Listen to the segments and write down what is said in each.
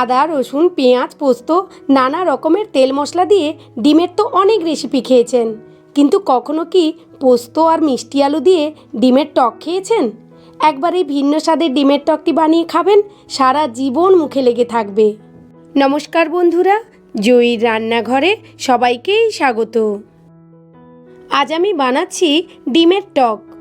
আদা, রসুন, পেঁয়াজ, পোস্ত, নানা রকমের তেল মশলা দিয়ে ডিমের তো অনেক রেসিপি খেয়েছেন। কিন্তু কখনো কি পোস্ত আর মিষ্টি আলু দিয়ে ডিমের টক খেয়েছেন? একবার এই ভিন্ন স্বাদের ডিমের টকটি বানিয়ে খাবেন, সারা জীবন মুখে লেগে থাকবে। নমস্কার বন্ধুরা জয়ীর রান্নাঘরে সবাইকেই স্বাগত। আজ আমি বানাচ্ছি ডিমের টক।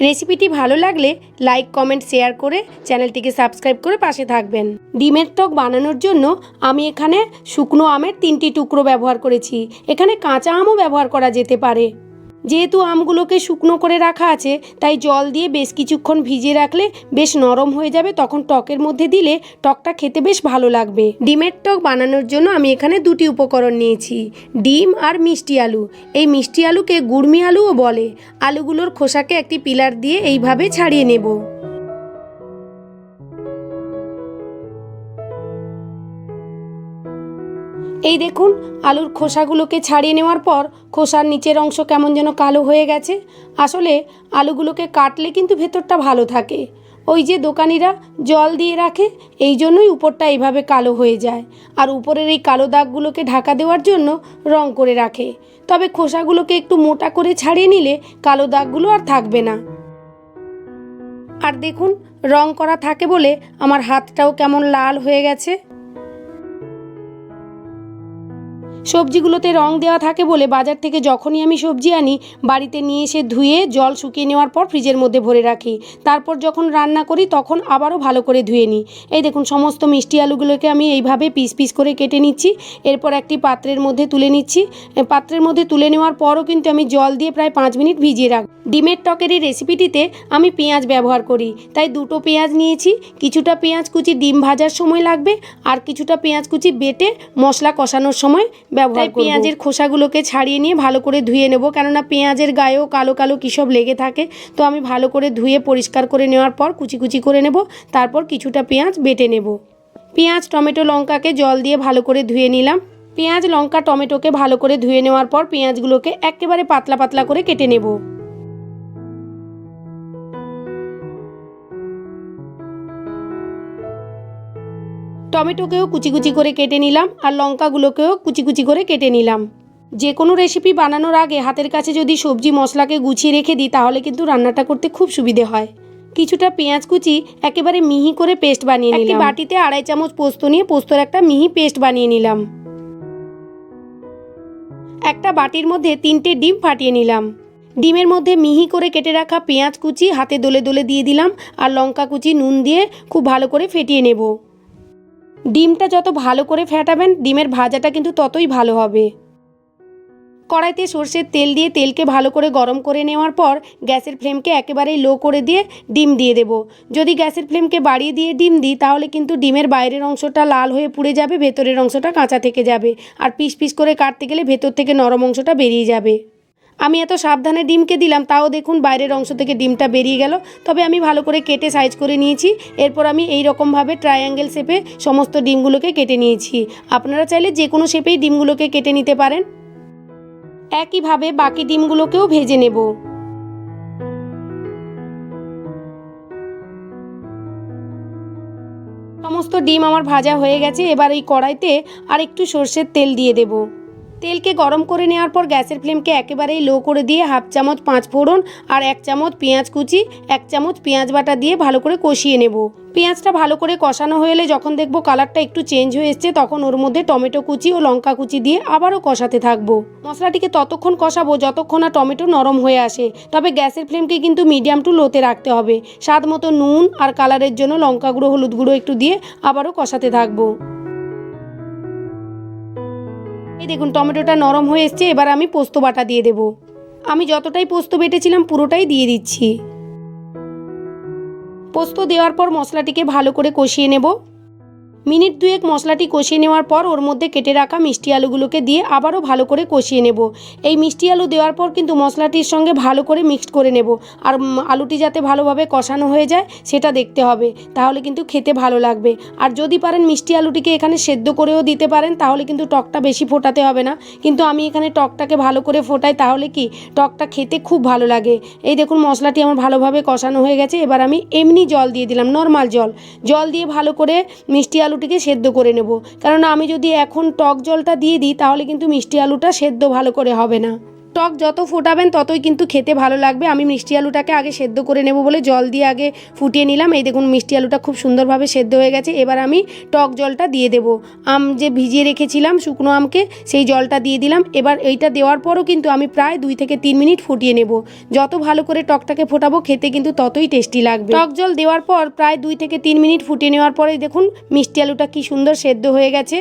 রেসিপিটি ভালো লাগলে লাইক, কমেন্ট, শেয়ার করে চ্যানেলটিকে সাবস্ক্রাইব করে পাশে থাকবেন। ডিমের টক বানানোর জন্য আমি এখানে শুকনো আমের তিনটি টুকরো ব্যবহার করেছি। এখানে কাঁচা আমও ব্যবহার করা যেতে পারে। যেহেতু আমগুলোকে শুকনো করে রাখা আছে, তাই জল দিয়ে বেশ কিছুক্ষণ ভিজিয়ে রাখলে বেশ নরম হয়ে যাবে। তখন টকের মধ্যে দিলে টকটা খেতে বেশ ভালো লাগবে। ডিমের টক বানানোর জন্য আমি এখানে দুটি উপকরণ নিয়েছি, ডিম আর মিষ্টি আলু। এই মিষ্টি আলুকে গুড়মি আলুও বলে। আলুগুলোর খোসাকে একটি পিলার দিয়ে এইভাবে ছাড়িয়ে নেব। এই দেখুন, আলুর খোসাগুলোকে ছাড়িয়ে নেওয়ার পর খোসার নিচের অংশ কেমন যেন কালো হয়ে গেছে। আসলে আলুগুলোকে কাটলে কিন্তু ভেতরটা ভালো থাকে। ওই যে দোকানিরা জল দিয়ে রাখে, এই জন্যই উপরটা এইভাবে কালো হয়ে যায়। আর উপরের এই কালো দাগগুলোকে ঢাকা দেওয়ার জন্য রং করে রাখে। তবে খোসাগুলোকে একটু মোটা করে ছাড়িয়ে নিলে কালো দাগগুলো আর থাকবে না। আর দেখুন, রং করা থাকে বলে আমার হাতটাও কেমন লাল হয়ে গেছে। সবজিগুলোতে রং দেওয়া থাকে বলে বাজার থেকে যখনই আমি সবজি আনি, বাড়িতে নিয়ে এসে ধুয়ে জল শুকিয়ে নেওয়ার পর ফ্রিজের মধ্যে ভরে রাখি। তারপর যখন রান্না করি, তখন আবারও ভালো করে ধুয়ে নিই। এই দেখুন, সমস্ত মিষ্টি আলুগুলোকে আমি এইভাবে পিস পিস করে কেটে নিচ্ছি। এরপর একটি পাত্রের মধ্যে তুলে নিচ্ছি। পাত্রের মধ্যে তুলে নেওয়ার পরও কিন্তু আমি জল দিয়ে প্রায় পাঁচ মিনিট ভিজিয়ে রাখ ডিমের টকের এই রেসিপিটিতে আমি পেঁয়াজ ব্যবহার করি। তাই দুটো পেঁয়াজ নিয়েছি, কিছুটা পেঁয়াজ কুচি ডিম ভাজার সময় লাগবে, আর কিছুটা পেঁয়াজ কুচি বেটে মশলা কষানোর সময় ব্যবহার করব। পেঁয়াজের খোসাগুলোকে ছাড়িয়ে নিয়ে ভালো করে ধুয়ে নেব। কেননা পেঁয়াজের গায়েও কালো কালো কিসব সব লেগে থাকে তো আমি ভালো করে ধুয়ে পরিষ্কার করে নেওয়ার পর কুচি কুচি করে নেব। তারপর কিছুটা পেঁয়াজ বেটে নেব। পেঁয়াজ টমেটো লঙ্কাকে জল দিয়ে ভালো করে ধুয়ে নিলাম। পেঁয়াজ লঙ্কা টমেটোকে ভালো করে ধুয়ে নেওয়ার পর পেঁয়াজগুলোকে একেবারে পাতলা পাতলা করে কেটে নেব। টমেটোকেও কুচি কুচি করে কেটে নিলাম আর লঙ্কাগুলোকেও কুচি কুচি করে কেটে নিলাম। যে কোনো রেসিপি বানানোর আগে হাতের কাছে যদি সবজি মশলাকে গুছিয়ে রেখে দিই তাহলে কিন্তু রান্নাটা করতে খুব সুবিধে হয়। কিছুটা পেঁয়াজ কুচি একেবারে মিহি করে পেস্ট বানিয়ে নিলাম। একটি বাটিতে আড়াই চামচ পোস্ত নিয়ে পোস্তর একটা মিহি পেস্ট বানিয়ে নিলাম। একটা বাটির মধ্যে তিনটে ডিম ফাটিয়ে নিলাম। ডিমের মধ্যে মিহি করে কেটে রাখা পেঁয়াজ কুচি হাতে দোলে দোলে দিয়ে দিলাম আর লঙ্কা কুচি নুন দিয়ে খুব ভালো করে ফেটিয়ে নেব। ডিমটা যত ভালো করে ফেটাবেন, ডিমের ভাজাটা কিন্তু ততই ভালো হবে। কড়াইতে সর্ষের তেল দিয়ে তেলকে ভালো করে গরম করে নেওয়ার পর গ্যাসের ফ্লেমকে একেবারেই লো করে দিয়ে ডিম দিয়ে দেব। যদি গ্যাসের ফ্লেমকে বাড়িয়ে দিয়ে ডিম দিই, তাহলে কিন্তু ডিমের বাইরের অংশটা লাল হয়ে পুড়ে যাবে, ভেতরের অংশটা কাঁচা থেকে যাবে। আর পিস পিস করে কাটতে গেলে ভেতর থেকে নরম অংশটা বেরিয়ে যাবে। আমি এত সাবধানে ডিমকে দিলাম, তাও দেখুন বাইরের অংশ থেকে ডিমটা বেরিয়ে গেল। তবে আমি ভালো করে কেটে সাইজ করে নিয়েছি। এরপর আমি এই রকমভাবে ট্রায়াঙ্গেল শেপে সমস্ত ডিমগুলোকে কেটে নিয়েছি। আপনারা চাইলে যে কোনো শেপেই ডিমগুলোকে কেটে নিতে পারেন। একইভাবে বাকি ডিমগুলোকেও ভেজে নেব। সমস্ত ডিম আমার ভাজা হয়ে গেছে। এবার এই কড়াইতে আর একটু সর্ষের তেল দিয়ে দেব। তেলকে গরম করে নেওয়ার পর গ্যাসের ফ্লেমকে একেবারেই লো করে দিয়ে হাফ চামচ পাঁচ ফোড়ন আর এক চামচ পেঁয়াজ কুচি, এক চামচ পেঁয়াজ বাটা দিয়ে ভালো করে কষিয়ে নেব। পেঁয়াজটা ভালো করে কষানো হয়ে এলে যখন দেখব কালারটা একটু চেঞ্জ হয়ে এসছে, তখন ওর মধ্যে টমেটো কুচি ও লঙ্কা কুচি দিয়ে আবারও কষাতে থাকব। মশলাটিকে ততক্ষণ কষাবো যতক্ষণ না টমেটো নরম হয়ে আসে। তবে গ্যাসের ফ্লেমকে কিন্তু মিডিয়াম টু লোতে রাখতে হবে। স্বাদ মতো নুন আর কালারের জন্য লঙ্কা গুঁড়ো, হলুদ গুঁড়ো একটু দিয়ে আবারও কষাতে থাকব। দেখুন, টমেটোটা নরম হয়ে এসছে, এবার আমি পোস্ত বাটা দিয়ে দেব। আমি যতটাই পোস্ত বেটেছিলাম, পুরোটাই দিয়ে দিচ্ছি। পোস্ত দেওয়ার পর মশলাটিকে ভালো করে কষিয়ে নেব। মিনিট দুয়েক মশলাটি কষিয়ে নেওয়ার পর ওর মধ্যে কেটে রাখা মিষ্টি আলুগুলোকে দিয়ে আবারও ভালো করে কষিয়ে নেব। এই মিষ্টি আলু দেওয়ার পর কিন্তু মশলাটির সঙ্গে ভালো করে মিক্সড করে নেব। আর আলুটি যাতে ভালোভাবে কষানো হয়ে যায়, সেটা দেখতে হবে। তাহলে কিন্তু খেতে ভালো লাগবে। আর যদি পারেন মিষ্টি আলুটিকে এখানে সেদ্ধ করেও দিতে পারেন, তাহলে কিন্তু টকটা বেশি ফোটাতে হবে না। কিন্তু আমি এখানে টকটাকে ভালো করে ফোটাই, তাহলে কি টকটা খেতে খুব ভালো লাগে। এই দেখুন মশলাটি আমার ভালোভাবে কষানো হয়ে গেছে। এবার আমি এমনি জল দিয়ে দিলাম, নর্মাল জল। জল দিয়ে ভালো করে মিষ্টি আলু আলুটিকে সেদ্ধ করে নেব। কারণ আমি যদি এখন টক জলটা দিয়ে দিই, তাহলে কিন্তু মিষ্টি আলুটা সেদ্ধ ভালো করে হবে না। টক যত ফোটাবেন ততই কিন্তু খেতে ভালো লাগবে। আমি মিষ্টি আলুটাকে আগে সেদ্ধ করে নেব বলে জল দিয়ে আগে ফুটিয়ে নিলাম। এই দেখুন মিষ্টি আলুটা খুব সুন্দরভাবে সেদ্ধ হয়ে গেছে। এবার আমি টক জলটা দিয়ে দেব। আম যে ভিজিয়ে রেখেছিলাম শুকনো আমকে, সেই জলটা দিয়ে দিলাম। এবার এইটা দেওয়ার পরও কিন্তু আমি প্রায় দুই থেকে তিন মিনিট ফুটিয়ে নেব। যত ভালো করে টকটাকে ফোটাবো, খেতে কিন্তু ততই টেস্টি লাগবে। টক জল দেওয়ার পর প্রায় দুই থেকে তিন মিনিট ফুটিয়ে নেওয়ার পরেই দেখুন মিষ্টি আলুটা কি সুন্দর সেদ্ধ হয়ে গেছে।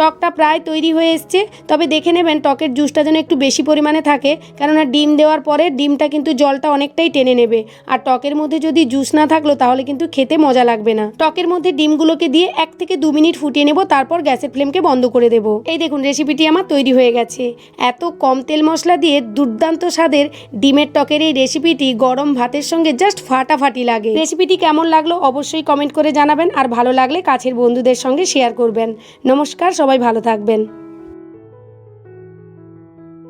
টকটা প্রায় তৈরি হয়ে এসছে। তবে দেখে নেবেন টকের জুসটা যেন একটু বেশি পরিমাণে থাকে, কেননা ডিম দেওয়ার পরে ডিমটা কিন্তু জলটা অনেকটাই টেনে নেবে। আর টকের মধ্যে যদি জুস না থাকল, তাহলে কিন্তু খেতে মজা লাগবে না। টকের মধ্যে ডিমগুলোকে দিয়ে এক থেকে দু মিনিট ফুটিয়ে নেব, তারপর গ্যাসের ফ্লেমকে বন্ধ করে দেবো। এই দেখুন, রেসিপিটি আমার তৈরি হয়ে গেছে। এত কম তেল মশলা দিয়ে দুর্দান্ত স্বাদের ডিমের টকের এই রেসিপিটি গরম ভাতের সঙ্গে জাস্ট ফাটাফাটি লাগে। রেসিপিটি কেমন লাগল অবশ্যই কমেন্ট করে জানাবেন, আর ভালো লাগলে কাছের বন্ধুদের সঙ্গে শেয়ার করবেন। নমস্কার সবাই ভালো থাকবেন।